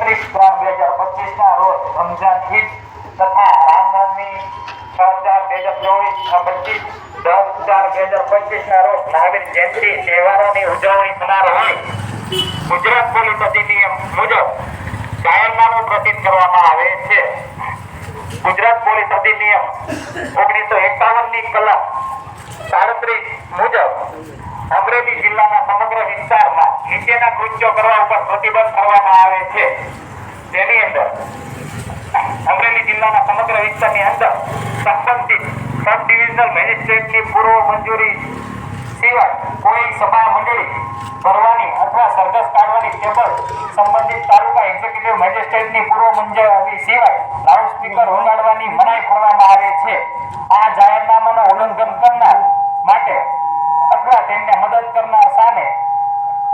એકત્રીસ ત્રણ બે હજાર પચીસ ના રોજ રમઝાન ઈદ તથા રામનવમી છ ચાર બે હજાર ચોવીસ પચીસ દસ ચાર બે હજાર પચીસ ના રોજ મહાવીર જયંતિ તહેવારોની ઉજવણી થનાર હોય. ગુજરાત પોલીસ અધિનિયમ મુજબ જાહેરનામું પ્રસિદ્ધ કરવામાં આવે છે. ગુજરાત પોલીસ અધિનિયમ ઓગણીસો એકાવનની કલમ સાડત્રીસ મુજબ અમરેલી નીચેના કૃત્યો કરવા ઉપર પ્રતિબંધ કરવામાં આવે છે. તેની અંદર અમરેલી જિલ્લાના સમગ્ર વિસ્તારની અંદર સંબંધિત સબ ડિવિઝનલ મેજિસ્ટ્રેટની પૂર્વ મંજૂરી સિવાય કોઈ સભા મંડળી ભરવાની અથવા સરઘસ કાઢવાની તેમજ સંબંધિત તાલુકા એક્ઝિક્યુટિવ મેજિસ્ટ્રેટની પૂર્વ મંજૂરી સિવાય લાઉડ સ્પીકર વગાડવાની મનાઈ કરવામાં આવે છે. આ જાહેરનામાનું ઉલ્લંઘન કરનાર માટે અથવા તેમને મદદ કરનાર સામે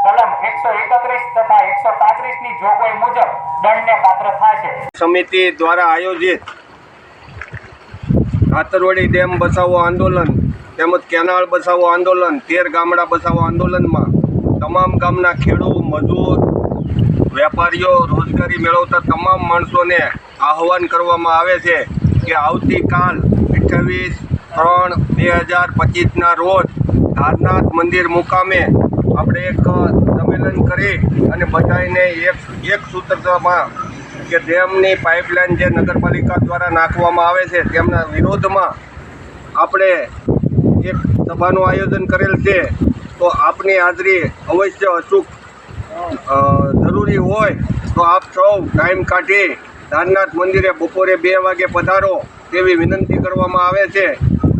કલમ એકસો એકત્રીસ તથા એકસો પાંત્રીસની જોગવાઈ મુજબ દંડને પાત્ર થશે. સમિતિ દ્વારા આયોજિત કાતરવડી ડેમ બચાવો આંદોલન તેમજ કેનાળ બચાવો આંદોલન, તેર ગામડા બચાવો આંદોલનમાં તમામ ગામના ખેડૂત મજૂર, વેપારીઓ રોજગારી મેળવતા તમામ માણસોને આહવાન કરવામાં આવે છે કે આવતીકાલ અઠ્ઠાવીસ ત્રણ બે હજાર પચીસના રોજ ધારનાથ મંદિર મુકામે આપણે એક સંમેલન કરી અને બધાને એક એક સૂત્રમાં કે ડેમની પાઇપલાઇન જે નગરપાલિકા દ્વારા નાખવામાં આવે છે, તેમના વિરોધમાં આપણે એક સભાનું આયોજન કરેલ છે, તો આપની હાજરી અવશ્ય અચૂક જરૂરી હોય તો આપ સૌ ટાઈમ કાઢી ધારનાથ મંદિરે બપોરે બે વાગે પધારો તેવી વિનંતી કરવામાં આવે છે.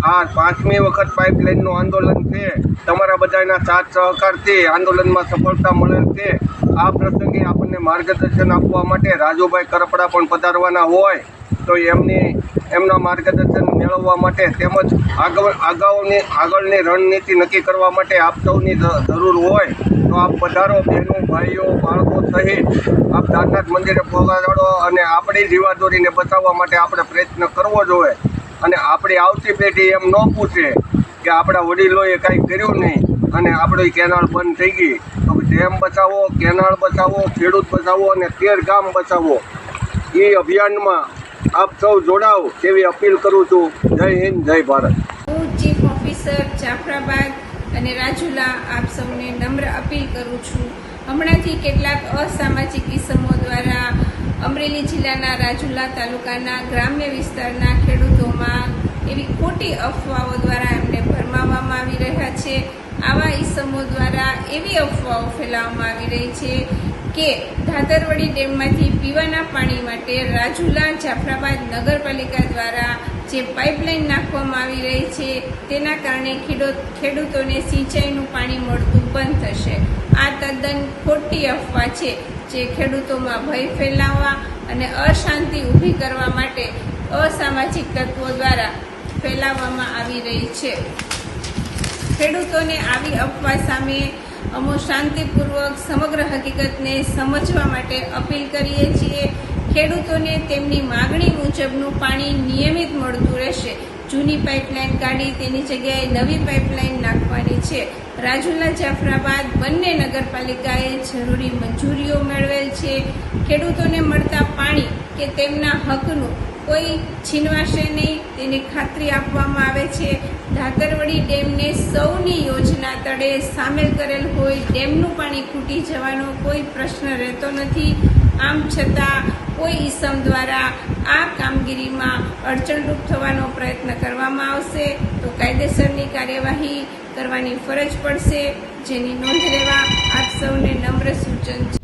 આ પાંચમી વખત પાઇપલાઇનનું આંદોલન છે. તમારા બધાના સાથ સહકારથી આંદોલનમાં સફળતા મળેલ છે. આ પ્રસંગે આપણને માર્ગદર્શન આપવા માટે રાજુભાઈ કરપડા પણ પધારવાના હોય તો એમની, એમના માર્ગદર્શન મેળવવા માટે તેમજ આગળ અગાઉની આગળની રણનીતિ નક્કી કરવા માટે આપ સૌની જરૂર હોય તો આપ પધારો બહેનો ભાઈઓ, બાળકો સહિત આપ ધારનાથ મંદિરે પહોંચાડો અને આપણી જીવાદોરીને બચાવવા માટે આપણે પ્રયત્ન કરવો જોઈએ. અને આપણી આવતી પેઢી એમ ન પૂછે કે આપણા વડીલોએ કાંઈ કર્યું નહીં અને આપણી કેનાળ બંધ થઈ ગઈ. તો ડેમ બચાવો કેનાળ બચાવો, ખેડૂત બચાવો અને તેર ગામ બચાવો. એ અભિયાનમાં આપ સૌ જોડાવ તેવી અપીલ કરું છું. જય હિન્દ, જય ભારત. હું ચીફ ઓફિસર જાફરાબાદ અને રાજુલા આપ સૌને નમ્ર અપીલ કરું છું. હમણાંથી કેટલાક અસામાજિક ઇસમો દ્વારા અમરેલી જિલ્લાના રાજુલા તાલુકાના ગ્રામ્ય વિસ્તારના ખેડૂતોમાં એવી ખોટી અફવાઓ દ્વારા એમને ભરમાવવામાં આવી રહ્યા છે. આવા ઇસમો દ્વારા એવી અફવાઓ ફેલાવવામાં આવી રહી છે કે ધાતરવડી ડેમમાંથી પીવાના પાણી માટે રાજુલા જાફરાબાદ નગરપાલિકા દ્વારા જે પાઇપલાઇન નાખવામાં આવી રહી છે, તેના કારણે ખેડૂત, ખેડૂતોને સિંચાઈનું પાણી મળતું બંધ થશે. આ તદ્દન ખોટી અફવા છે. જે ખેડૂતોમાં ભય ફેલાવવા અને અશાંતિ ઊભી કરવા માટે અસામાજિક તત્વો દ્વારા ફેલાવવામાં આવી રહી છે. ખેડૂતોને આવી અફવા સામે અમો શાંતિપૂર્વક સમગ્ર હકીકતને સમજવા માટે અપીલ કરીએ છીએ. ખેડૂતોને તેમની માગણી મુજબનું પાણી નિયમિત મળતું રહેશે. જૂની પાઇપલાઇન કાઢી, તેની જગ્યાએ નવી પાઇપલાઇન નાખવાની છે. રાજુલા જાફરાબાદ બંને નગરપાલિકાએ જરૂરી મંજૂરીઓ મેળવેલ છે. ખેડૂતોને મળતા પાણી કે તેમના હકનું કોઈ છીનવાશે નહીં, તેની ખાતરી આપવામાં આવે છે. ધાતરવડી ડેમને સૌની યોજના તળે સામેલ કરેલ હોય ડેમનું પાણી ખૂટી જવાનો કોઈ પ્રશ્ન રહેતો નથી. આમ છતાં કોઈ ઈસમ દ્વારા આ કામગીરીમાં અડચણરૂપ થવાનો પ્રયત્ન કરવામાં આવશે, તો કાયદેસરની કાર્યવાહી કરવાની ફરજ પડશે. જેની નોંધ લેવા આપ સૌને નમ્ર સૂચન